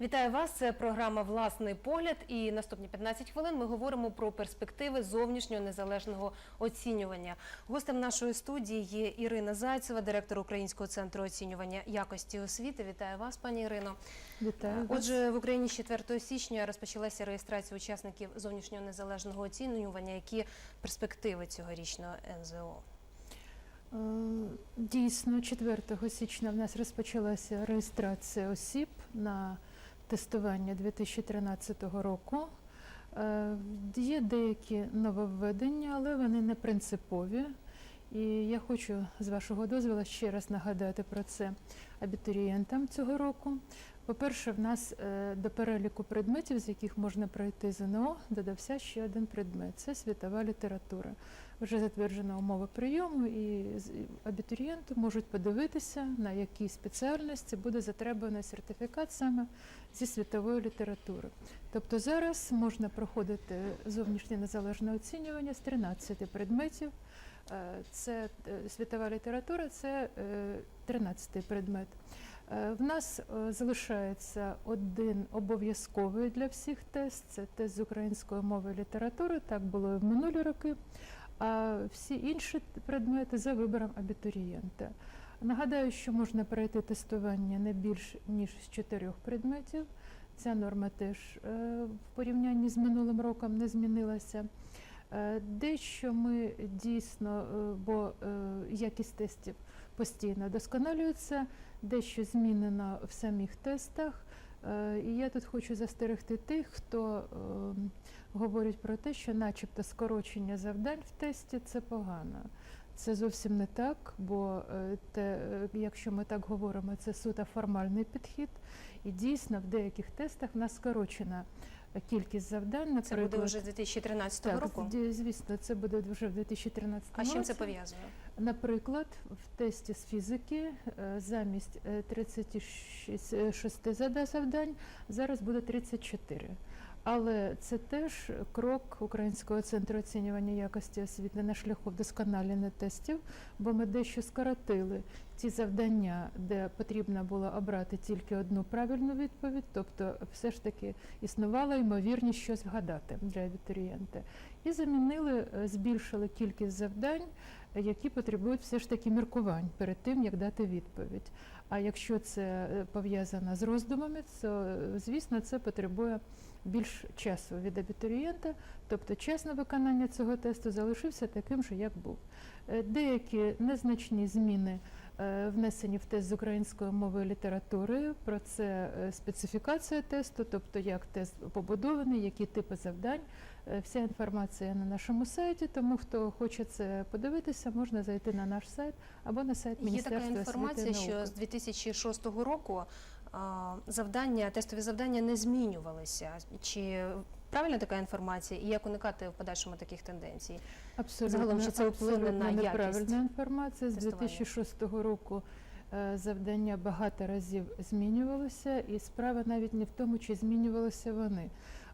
Вітаю вас. Це програма Власний погляд. І наступні 15 хвилин ми говоримо про перспективи зовнішнього незалежного оцінювання. Гостем нашої студії є Ірина Зайцева, директор Українського центру оцінювання якості освіти. Вітаю вас, пані Ірино. Вітаю. Отже, в Україні з 4 січня розпочалася реєстрація учасників зовнішнього незалежного оцінювання. Які перспективи цьогорічного НЗО? Е, Дійсно, 4 січня в нас розпочалася реєстрація осіб на тестування 2013 року. Е, Є деякі нововведення, але вони не принципові. І я хочу з вашого дозволу ще раз нагадати про це абітурієнтам цього року. По-перше, в нас е, до переліку предметів, з яких можна пройти ЗНО, додався ще один предмет це світова література. Вже затверджена умова прийому, і абітурієнти можуть подивитися, на якій спеціальності буде затребуваний сертифікат саме зі світової літератури. Тобто зараз можна проходити зовнішнє незалежне оцінювання з 13 предметів. Е, Це е, світова література, це 13 предмет. Е, В нас е, залишається один обов'язковий для всіх тест. Це тест з української мови і літератури. Так було і в минулі роки. А всі інші предмети за вибором абітурієнта. Нагадаю, що можна пройти тестування не більш ніж з чотирьох предметів. Ця норма теж е, в порівнянні з минулим роком не змінилася. Дещо ми дійсно, бо якість тестів постійно вдосконалюється, дещо змінено в самих тестах. Е, І я тут хочу застерегти тих, хто е, говорить про те, що начебто скорочення завдань в тесті це погано. Це зовсім не так, бо е, те, е, якщо ми так говоримо, це суто формальний підхід. І дійсно в деяких тестах в нас скорочена кількість завдань. Це буде вже з 2013 так, року. Так, звісно, це буде вже в 2013 А з чим це пов'язує? пов'язано? Наприклад, в тесті з фізики е, замість е, 36 завдань зараз буде 34. Але це теж крок Українського центру оцінювання якості освіти на шляху вдосконалення тестів, бо ми дещо скоротили ті завдання, де потрібно було обрати тільки одну правильну відповідь, тобто все ж таки існувала ймовірність щось вгадати для абітурієнта. І замінили, е, збільшили кількість завдань, які потребують все ж таки міркувань перед тим, як дати відповідь. А якщо це е, пов'язано з роздумами, то е, звісно це потребує більш часу від абітурієнта, тобто час на виконання цього тесту залишився таким же, як був. Е, Деякі незначні зміни е, внесені в тест з української мови і літератури. Про це е, специфікація тесту, тобто як тест побудований, які типи завдань. Вся інформація на нашому сайті, тому хто хоче це подивитися, можна зайти на наш сайт або на сайт Є Міністерства така освіти інформація, і що науки. з 2006 року завдання, тестові завдання не змінювалися. Чи правильна така інформація? І як уникати в подальшому таких тенденцій? Абсолютно, Загалом, чи це вплине абсолютно на якість неправильна інформація. З 2006 року е, завдання багато разів змінювалося, і справа навіть не в тому, чи змінювалися вони.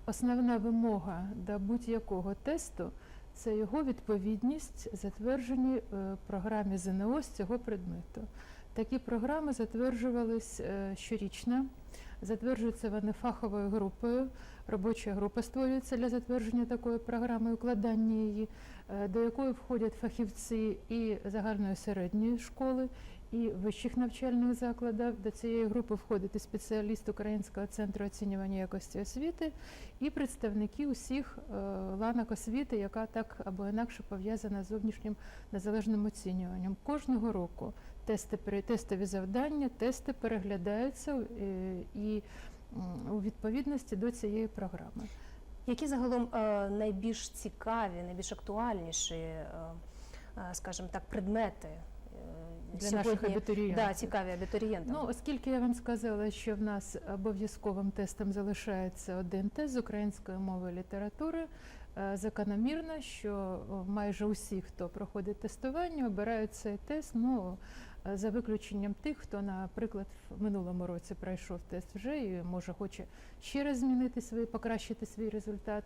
Основна вимога до будь-якого тесту це його відповідність затвердженій е, програмі ЗНО з цього предмету. Такі програми затверджувались е, щорічно. Затверджуються вони фаховою групою. Робоча група створюється для затвердження такої програми, укладання її, е, до якої входять фахівці і загальної середньої школи, і вищих навчальних закладів. До цієї групи входить і спеціаліст Українського центру оцінювання якості освіти, і представники усіх е, ланок освіти, яка так або інакше пов'язана з зовнішнім незалежним оцінюванням. Кожного року тести тестові завдання, тести переглядаються е, і у відповідності до цієї програми. Які загалом е, найбільш цікаві, найбільш актуальніші, скажімо так, предмети Для наших абітурієнтів. да, цікаві абітурієнтам? Ну, оскільки я вам сказала, що в нас обов'язковим тестом залишається один тест з української мови і літератури, е, закономірно, що майже усі, хто проходить тестування, обирають цей тест. Ну, е, за виключенням тих, хто, наприклад, в минулому році пройшов тест вже і може хоче ще раз змінити свій, покращити свій результат.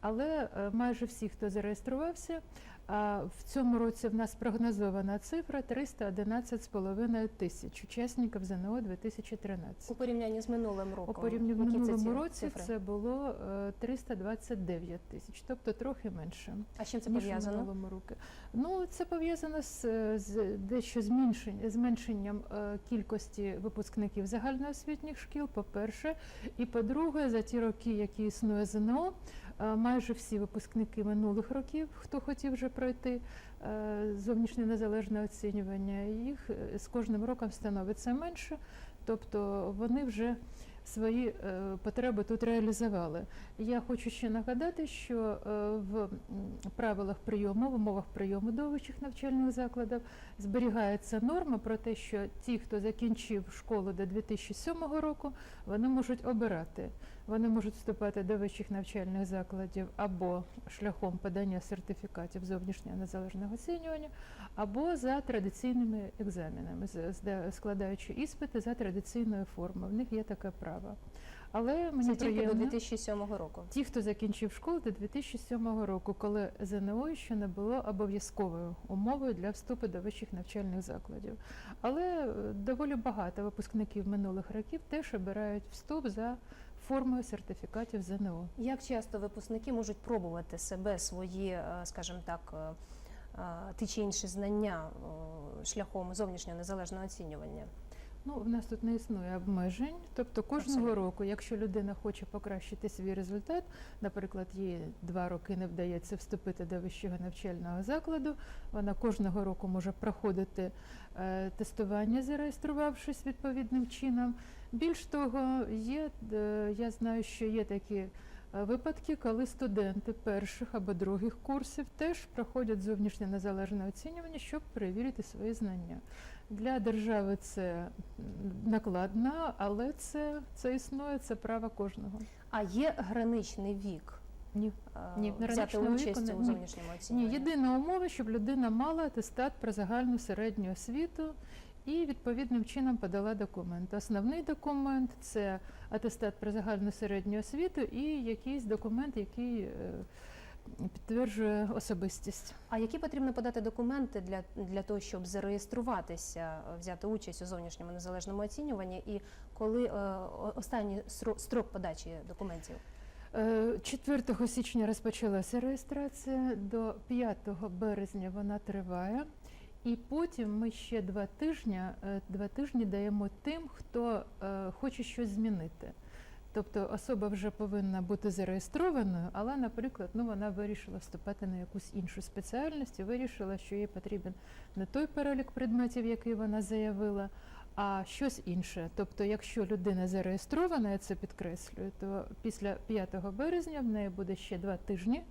Але е, майже всі, хто зареєструвався, в цьому році в нас прогнозована цифра 311,5 тисяч учасників ЗНО 2013. У порівнянні з минулим роком. У порівнянні це минулому ці році цифри? це було е, 329 тисяч, тобто трохи менше. А з чим це пов'язано? Ну це пов'язано з, з дещо зменшенням е, кількості випускників загальноосвітніх шкіл. По-перше, і по-друге, за ті роки, які існує ЗНО, е, майже всі випускники минулих років, хто хотів вже пройти е, зовнішнє незалежне оцінювання, їх е, з кожним роком становиться менше, тобто вони вже свої е, потреби тут реалізували. Я хочу ще нагадати, що е, в правилах прийому, в умовах прийому до вищих навчальних закладів зберігається норма про те, що ті, хто закінчив школу до 2007 року, вони можуть обирати. Вони можуть вступати до вищих навчальних закладів або шляхом подання сертифікатів зовнішнього незалежного оцінювання, або за традиційними екзаменами, складаючи іспити за традиційною формою. В них є таке право. Але мені Це тільки до 2007 року. ті, хто закінчив школу до 2007 року, коли ЗНО ще не було обов'язковою умовою для вступу до вищих навчальних закладів. Але е, доволі багато випускників минулих років теж обирають вступ за формою сертифікатів ЗНО. Як часто випускники можуть пробувати себе, свої, е, скажімо так, е, е, ті чи інші знання шляхом зовнішнього незалежного оцінювання? Ну, в нас тут не існує обмежень. Тобто кожного Абсолютно. року, якщо людина хоче покращити свій результат, наприклад, їй два роки не вдається вступити до вищого навчального закладу, вона кожного року може проходити е, тестування, зареєструвавшись відповідним чином. Більш того, є е, я знаю, що є такі. е, Випадки, коли студенти перших або других курсів теж проходять зовнішнє незалежне оцінювання, щоб перевірити свої знання. Для держави це накладно, але це, це існує, це право кожного. А є граничний вік? Ні. е, Ні, взяти граничного віку у ні. зовнішньому Ні, оцінюванні? єдина умова, щоб людина мала атестат про загальну середню освіту і відповідним чином подала документ. Основний документ це атестат про загальну середню освіту і якийсь документ, який е, підтверджує особистість. А які потрібно подати документи для, для того, щоб зареєструватися, е, взяти участь у зовнішньому незалежному оцінюванні? І коли е, останній строк подачі документів? Е, 4 січня розпочалася реєстрація, до 5 березня вона триває. І потім ми ще два тижні, е, два тижні даємо тим, хто е, хоче щось змінити. Тобто особа вже повинна бути зареєстрованою, але, наприклад, ну вона вирішила вступати на якусь іншу спеціальність і вирішила, що їй потрібен не той перелік предметів, який вона заявила, а щось інше. Тобто, якщо людина зареєстрована, я це підкреслюю, то після 5 березня в неї буде ще два тижні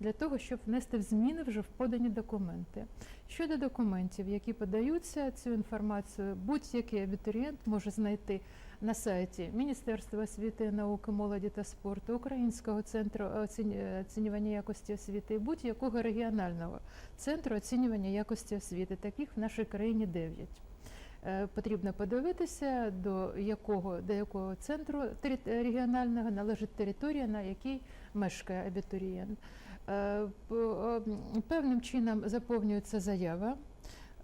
для того, щоб внести в зміни вже в подані документи. Щодо документів, які подаються, цю інформацію будь-який абітурієнт може знайти на сайті Міністерства освіти науки, молоді та спорту, Українського центру оцінювання якості освіти будь-якого регіонального центру оцінювання якості освіти. Таких в нашій країні 9. Е, Потрібно подивитися, до якого, до якого центру регіонального належить територія, на якій мешкає абітурієнт. Е, Певним чином заповнюється заява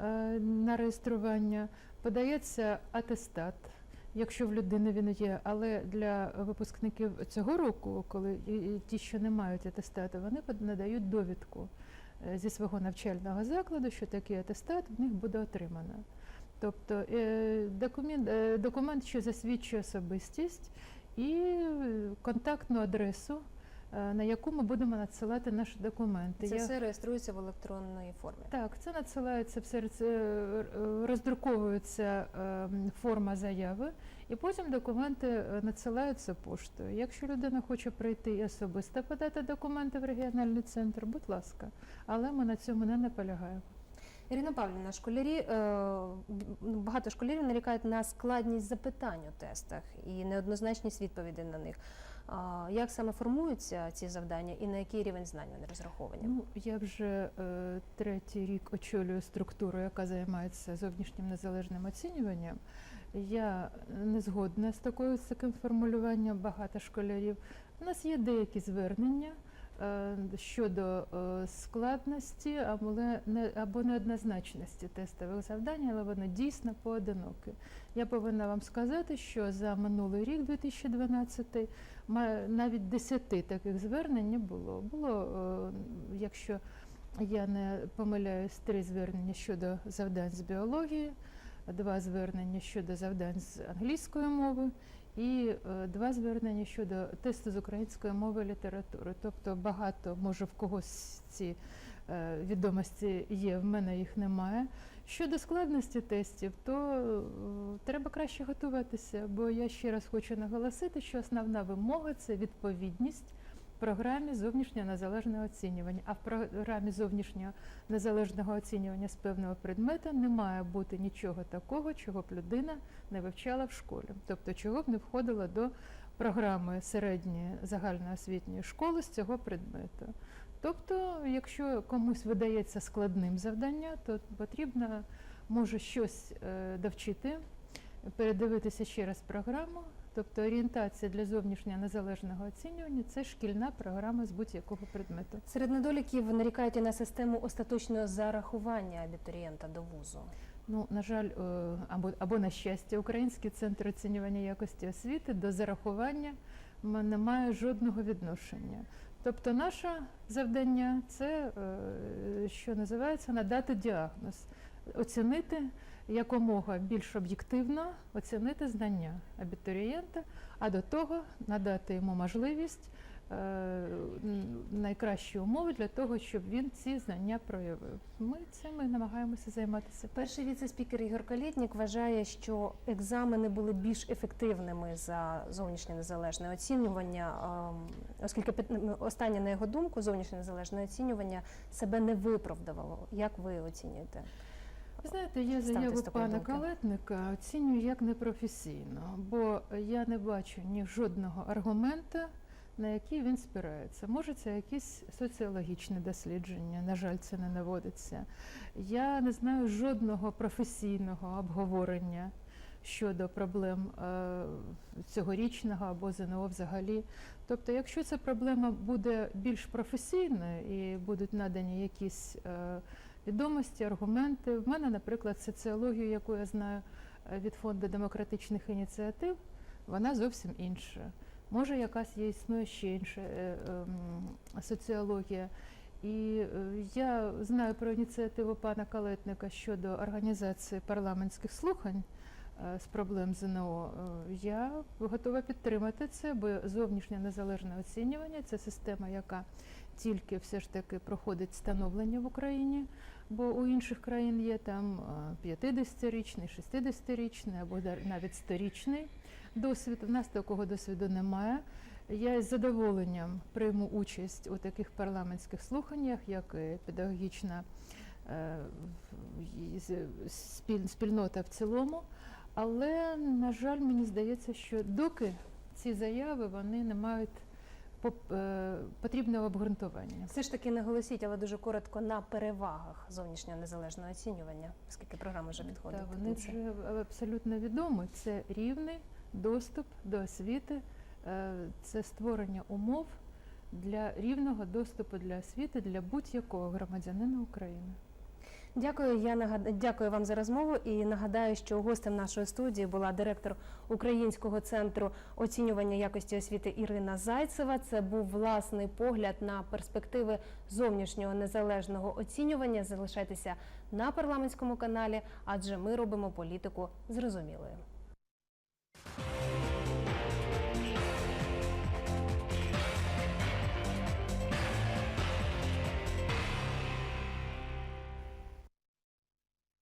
е, на реєстрування, подається атестат, якщо в людини він є, але для випускників цього року, коли і- ті, що не мають атестату, вони надають довідку е, зі свого навчального закладу, що такий атестат в них буде отримано. Тобто е, документ, е, документ, що засвідчує особистість, і контактну адресу, на яку ми будемо надсилати наші документи. Це Я- все реєструється в електронній формі. так, це надсилається все е, роздруковується е, форма заяви, і потім документи е, надсилаються поштою. Якщо людина хоче прийти і особисто подати документи в регіональний центр, будь ласка, але ми на цьому не наполягаємо. Ірина Павлівна, школярі е, багато школярів нарікають на складність запитань у тестах і неоднозначність відповідей на них. Як саме формуються ці завдання і на який рівень знань вони розраховані? Ну, я вже е, третій рік очолюю структуру, яка займається зовнішнім незалежним оцінюванням. Я не згодна з такою з таким формулюванням багато школярів. У нас є деякі звернення е, щодо е, складності або, не, або неоднозначності тестових завдань, але вони дійсно поодинокі. Я повинна вам сказати, що за минулий рік, 2012, ма- навіть 10 таких звернень не було. Було, е, якщо я не помиляюсь, три звернення щодо завдань з біології, два звернення щодо завдань з англійської мови і е, два звернення щодо тесту з української мови і літератури. Тобто багато, може, в когось ці е, відомості є, в мене їх немає. Щодо складності тестів, то е, треба краще готуватися, бо я ще раз хочу наголосити, що основна вимога це відповідність програмі зовнішнього незалежного оцінювання. А в програмі зовнішнього незалежного оцінювання з певного предмета не має бути нічого такого, чого б людина не вивчала в школі, тобто чого б не входило до програми середньої загальноосвітньої школи з цього предмету. Тобто, якщо комусь видається складним завдання, то потрібно може щось е, довчити, передивитися ще раз програму. Тобто орієнтація для зовнішнього незалежного оцінювання це шкільна програма з будь-якого предмету. Серед недоліків нарікають і на систему остаточного зарахування абітурієнта до вузу. Ну, на жаль, е, або, або на щастя, Український центр оцінювання якості освіти до зарахування м- не має жодного відношення. Тобто, наше завдання це, е, що називається, надати діагноз, оцінити якомога більш об'єктивно оцінити знання абітурієнта, а до того надати йому можливість найкращі умови для того, щоб він ці знання проявив. Ми цим і намагаємося займатися. Перший віце-спікер Ігор Калітнік вважає, що екзамени були більш ефективними за зовнішнє незалежне оцінювання, ем, оскільки останнє, на його думку, зовнішнє незалежне оцінювання себе не виправдавало. Як ви оцінюєте? Ви знаєте, я заяву пана думки. Калетника оцінюю як непрофесійно, бо я не бачу ні жодного аргумента, на який він спирається. Може, це якісь соціологічне дослідження, на жаль, це не наводиться. Я не знаю жодного професійного обговорення щодо проблем е, цьогорічного або ЗНО взагалі. Тобто, якщо ця проблема буде більш професійною і будуть надані якісь е, відомості, аргументи. В мене, наприклад, соціологію, яку я знаю е, від фонду демократичних ініціатив, вона зовсім інша. Може, якась є існує ще інша е, ем, соціологія. І е, я знаю про ініціативу пана Калетника щодо організації парламентських слухань е, з проблем ЗНО. Я готова підтримати це, бо зовнішнє незалежне оцінювання це система, яка тільки все ж таки проходить становлення в Україні, бо у інших країн є там е, 50-річний, 60-річний або навіть 100-річний досвід. У нас такого досвіду немає. Я із задоволенням прийму участь у таких парламентських слуханнях, як педагогічна е, з- спільнота в цілому. Але, на жаль, мені здається, що доки ці заяви вони не мають е, обґрунтування. Все ж таки наголосіть, але дуже коротко на перевагах зовнішнього незалежного оцінювання, оскільки програма вже підходить. Та, до вони вже абсолютно відомі. Це рівний доступ до освіти, е, це створення умов для рівного доступу для освіти для будь-якого громадянина України. Дякую. Я нагад... дякую вам за розмову і нагадаю, що гостем нашої студії була директор Українського центру оцінювання якості освіти Ірина Зайцева. Це був власний погляд на перспективи зовнішнього незалежного оцінювання. Залишайтеся на парламентському каналі, адже ми робимо політику зрозумілою.